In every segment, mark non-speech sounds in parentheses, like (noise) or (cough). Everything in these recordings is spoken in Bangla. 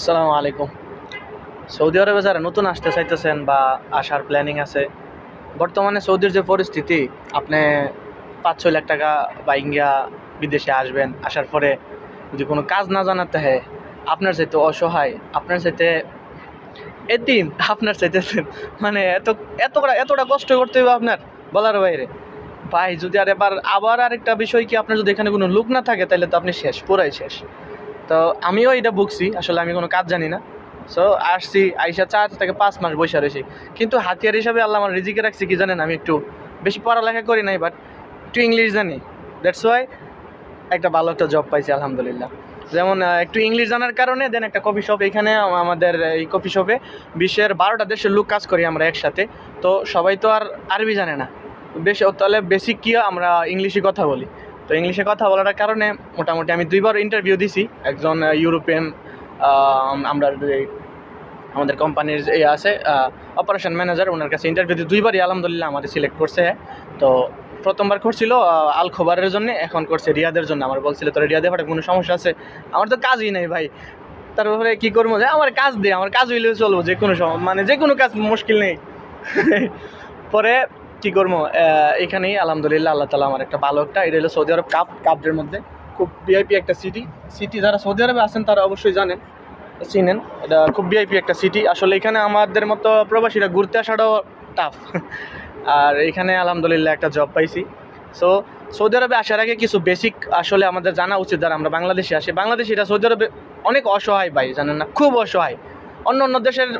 আসসালামু আলাইকুম। সৌদি আরবে যারা নতুন আসতে চাইতেছেন বা আসার প্ল্যানিং আছে, বর্তমানে সৌদির যে পরিস্থিতি, আপনি পাঁচ ছয় লাখ টাকা বা ইন্ডিয়া বিদেশে আসবেন, আসার পরে যদি কোনো কাজ না জানাতে হয়, আপনার চাইতে অসহায়, আপনার চাইতে এতিম, আপনার চাইতে মানে এত এত এতটা কষ্ট করতে হবে আপনার, বলার বাইরে। ভাই, যদি আর এবার আবার আরেকটা বিষয় কি, আপনার যদি এখানে কোনো লোক না থাকে, তাহলে তো আপনি শেষ, পুরাই শেষ। তো আমিও এটা বুকছি আসলে আমি কোনো কাজ জানি না। সো আসছি, আইসা চার থেকে পাঁচ মাস বসে রয়েছি কিন্তু হাতিয়ার হিসাবে আল্লাহ আমার রিজিকে রাখছি কি জানেন? আমি একটু বেশি পড়ালেখা করি নাই বাট একটু ইংলিশ জানি। দ্যাটস ওয়াই একটা ভালো একটা জব পাইছি, আলহামদুলিল্লাহ। যেমন একটু ইংলিশ জানার কারণে দেন একটা কফি শপ এখানে আমাদের এই কফি শপে বিশ্বের বারোটা দেশের লোক কাজ করি আমরা একসাথে। তো সবাই তো আর আরবি জানে না। বেশ, তাহলে বেসিক কি আমরা ইংলিশে কথা বলি। তো ইংলিশে কথা বলার কারণে মোটামুটি আমি দুইবার ইন্টারভিউ দিছি। একজন ইউরোপিয়ান আমরা আমাদের কোম্পানির এ আছে অপারেশন ম্যানেজার ওনার কাছে ইন্টারভিউ দিয়ে দুইবারই আলহামদুলিল্লাহ আমাদের সিলেক্ট করছে। তো প্রথমবার করছিল আল খোবারের জন্য, এখন করছে রিয়াদের জন্য। আমার বলছিল, তোর রিয়াদে ফাটে কোনো সমস্যা আছে? আমার তো কাজই নেই ভাই। তারপরে কি করব যে, আমার কাজ দে, আমার কাজ হইলেও চলবো যে কোনো মানে যে কোনো কাজ মুশকিল নেই। (laughs) পরে কি করব? এখানেই আলহামদুলিল্লাহ আল্লাহ তালা আমার একটা ভালো একটা, এটা হলো সৌদি আরব কাপ কাপদের মধ্যে। খুব ভিআইপি একটা সিটি সিটি যারা সৌদি আরবে আছেন তারা অবশ্যই জানেন, চিনেন। এটা খুব ভিআইপি একটা সিটি আসলে এখানে আমাদের মতো প্রবাসীরা ঘুরতে আসাটাও টাফ (laughs) আর এখানে আলহামদুলিল্লাহ একটা জব পাইছি। সো সৌদি আরবে আসার আগে কিছু বেসিক আসলে আমাদের জানা উচিত যারা আমরা বাংলাদেশে আসি। বাংলাদেশিরা সৌদি আরবে অনেক অসহায় ভাই, জানেন না? খুব অসহায়। অন্য অন্য দেশের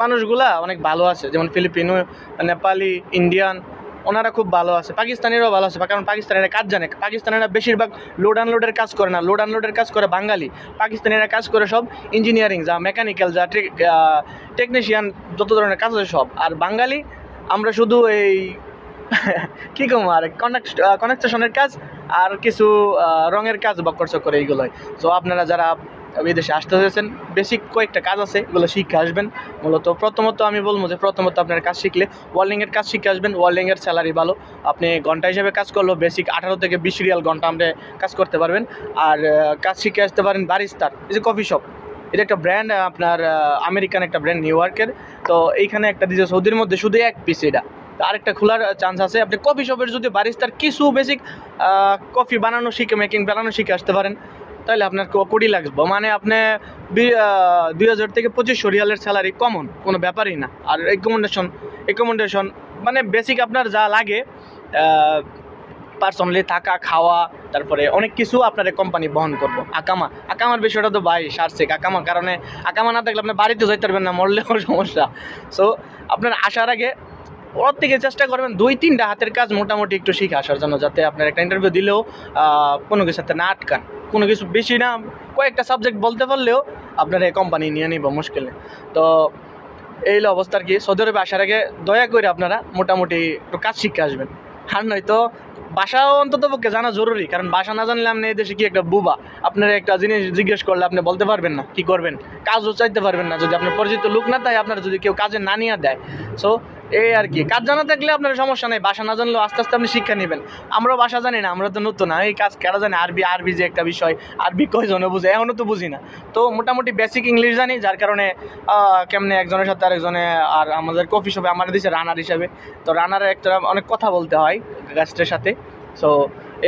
মানুষগুলা অনেক ভালো আছে। যেমন ফিলিপিনো, নেপালি, ইন্ডিয়ান, ওনারা খুব ভালো আছে। পাকিস্তানিরাও ভালো আছে, কারণ পাকিস্তানিরা কাজ জানে। পাকিস্তানিরা বেশিরভাগ লোড আনলোডের কাজ করে না। লোড আনলোডের কাজ করে বাঙালি। পাকিস্তানিরা কাজ করে সব ইঞ্জিনিয়ারিং যা মেকানিক্যাল যা টেকনিশিয়ান যত ধরনের কাজ আছে সব। আর বাঙালি, আমরা শুধু এই (laughs) কী কম আর কনেকশনের কাজ আর কিছু রঙের কাজ বক্কর চক্কর এইগুলোই। সো আপনারা যারা বিদেশে আসতে বেসিক কয়েকটা কাজ আছে, এগুলো শিখে আসবেন। মূলত প্রথমত আমি বলব যে প্রথমত আপনার কাজ শিখলে ওয়ার্ল্ডিংয়ের কাজ শিখে আসবেন ওয়ার্ল্ডিংয়ের স্যালারি ভালো। আপনি ঘণ্টা হিসেবে কাজ করলেও বেসিক আঠারো থেকে বিশ রিয়াল ঘণ্টা আপনি কাজ করতে পারবেন। আর কাজ শিখে আসতে পারেন বারিস্তার এই যে কফি শপ এটা একটা ব্র্যান্ড আপনার আমেরিকান একটা ব্র্যান্ড নিউ ইয়র্কের তো এইখানে একটা দিয়েছে সৌদির মধ্যে শুধু এক পিস এটা। আরেকটা খোলার চান্স আছে। আপনি কফি শপের যদি বারিস্তার কিছু বেসিক কফি বানানো শিখে মেকিং বানানো শিখে আসতে পারেন। তাহলে আপনার কো- কোটি লাগবে? মানে আপনি দুই হাজার থেকে পঁচিশশো রিয়ালের স্যালারি কমন কোনো ব্যাপারই না। আর রেকমেন্ডেশন রেকমেন্ডেশন মানে বেসিক আপনার যা লাগে পার্সোনালি থাকা, খাওয়া, তারপরে অনেক কিছু আপনার কোম্পানি বহন করব। আকামা, আকামার বিষয়টা তো ভাই সারছে আকামার কারণে, আকামা না থাকলে আপনি বাড়িতে যাইতে পারবেন না, মরলেও সমস্যা। সো আপনার আসার আগে ওর থেকে চেষ্টা করবেন দুই, তিনটা হাতের কাজ মোটামুটি একটু শিখে আসার জন্য, যাতে আপনার একটা ইন্টারভিউ দিলেও কোনো কিছুতে না আটকান। কোনো কিছু বেশি না, কয়েকটা সাবজেক্ট বলতে পারলেও আপনার এই কোম্পানি নিয়ে নিব মুশকিল। তো এই অবস্থা আর কি। সৌদি আরবে আসার আগে দয়া করে আপনারা মোটামুটি একটু কাজ শিখে আসবেন। আর নয়তো ভাষাও অন্তত পক্ষে জানা জরুরি, কারণ ভাষা না জানলে আপনি এই দেশে কি একটা বুবা? আপনার একটা জিনিস জিজ্ঞেস করলে আপনি বলতে পারবেন না, কি করবেন? কাজও চাইতে পারবেন না। যদি আপনার পরিচিত লোক না, তাই আপনার যদি কেউ কাজে না নিয়ে দেয়। সো এই আর কি। কাজ জানা থাকলে আপনার সমস্যা নেই, বাসা না জানলেও আস্তে আস্তে আপনি শিক্ষা নেবেন। আমরাও বাসা জানি না, আমরা তো নতুন এই কাজ কেরা জানি, আরবি আরবি যে একটা বিষয়, আরবি কয়জনে বুঝে এখনও তো বুঝি না। তো মোটামুটি বেসিক ইংলিশ জানি, যার কারণে কেমনে একজনের সাথে আরেকজনে, আর আমাদের কফি শপে আমার দিছে রানার হিসাবে। তো রানার একটা অনেক কথা বলতে হয় গাছটার সাথে। সো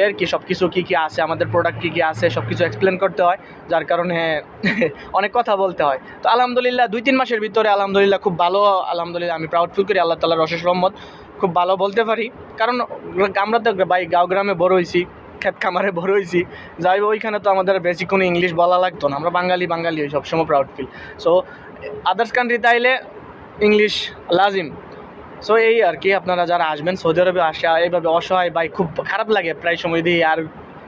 এর কি সব কিছু কী কী আছে, আমাদের প্রোডাক্ট কী কী আছে, সব কিছু এক্সপ্লেন করতে হয়, যার কারণে (laughs) অনেক কথা বলতে হয়। তো আলহামদুলিল্লাহ, দুই তিন মাসের ভিতরে আলহামদুলিল্লাহ খুব ভালো, আলহামদুলিল্লাহ আমি প্রাউড ফিল করি, আল্লাহ তালার অশেষ রহমত, খুব ভালো বলতে পারি। কারণ আমরা তো ভাই গাঁও গ্রামে বড় হয়েছি ক্ষেত খামারে বড় হয়েছি, যাই ওইখানে তো আমাদের বেশি কোনো ইংলিশ বলা লাগতো না, আমরা বাঙালি বাঙালি হই সবসময় proud feel so others country তাইলে ইংলিশ লাজিম। সো এই আর কি আপনারা যারা আসবেন সৌদি আরবে আসা, এইভাবে অসহায়, ভাই, খুব খারাপ লাগে প্রায় সময় দিয়ে, আর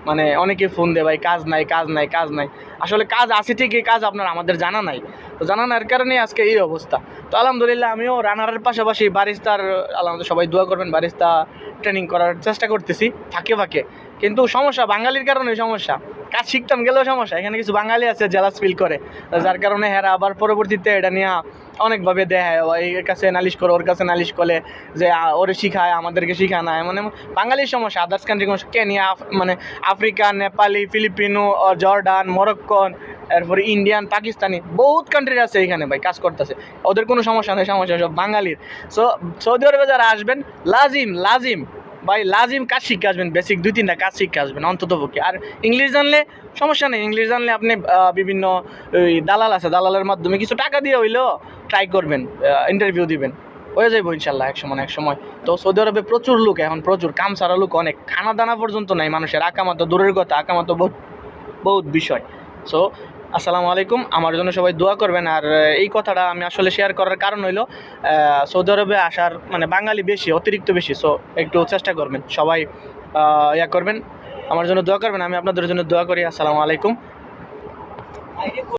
মানে অনেকে ফোন দেয়, ভাই, কাজ নাই কাজ নাই কাজ নাই। আসলে কাজ আছে ঠিকই, কাজ আপনার আমাদের জানা নাই। তো জানা নার কারণে আজকে এই অবস্থা। তো আলহামদুলিল্লাহ, আমিও রানারের পাশাপাশি বারিস্তার আলহামদুলিল্লাহ সবাই দোয়া করবেন বারিস্তা ট্রেনিং করার চেষ্টা করতেছি, ফাঁকে ফাঁকে। কিন্তু সমস্যা, বাঙালির কারণে সমস্যা। কাজ শিখতাম গেলেও সমস্যা। এখানে কিছু বাঙালি আছে জেলাস ফিল করে। যার কারণে হেরা আবার পরবর্তীতে এটা নিয়ে অনেকভাবে দেয় এর কাছে নালিশ করে, ওর কাছে নালিশ করে যে ওরে শিখায়, আমাদেরকে শিখায় না। মানে বাঙালির সমস্যা আদার্স কান্ট্রি কেনিয়া মানে Africa, Nepali, Filipino Jordan, Moroccan, এরপরে ইন্ডিয়ান, পাকিস্তানি, বহুত কান্ট্রির আছে এখানে ভাই, কাজ করতেছে। ওদের কোনো সমস্যা নেই, সমস্যা সব বাঙালির। সো সৌদি আরবে যারা আসবেন, লাজিম লাজিম। ভাই লাজিম কাজ শিখে আসবেন বেসিক দুই তিনটা কাজ শিখে আসবেন, অন্তত পক্ষে। আর ইংলিশ জানলে সমস্যা নেই, ইংলিশ জানলে আপনি বিভিন্ন ওই দালাল আছে, দালালের মাধ্যমে কিছু টাকা দিয়ে হইলেও ট্রাই করবেন ইন্টারভিউ দিবেন। হয়ে যাব ইনশাল্লাহ এক সময় এক সময় তো সৌদি আরবে প্রচুর লোক এখন, প্রচুর, কাম সারা লোক অনেক। খানা দানা পর্যন্ত নাই মানুষের আকামাতো দূরের কথা আকামাতো বহুত বহুত বিষয়। সো আসসালামু আলাইকুম। আমার জন্য সবাই দোয়া করবেন। আর এই কথাটা আমি আসলে শেয়ার করার কারণ হইল সৌদি আরবে আসার মানে বাঙালি বেশি, অতিরিক্ত বেশি সো একটু চেষ্টা করবেন। সবাই ইয়া করবেন। আমার জন্য দোয়া করবেন। আমি আপনাদের জন্য দোয়া করি। আসসালামু আলাইকুম।